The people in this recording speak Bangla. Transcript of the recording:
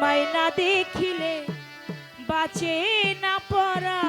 তোমায় না দেখিলে বাঁচে না পরা।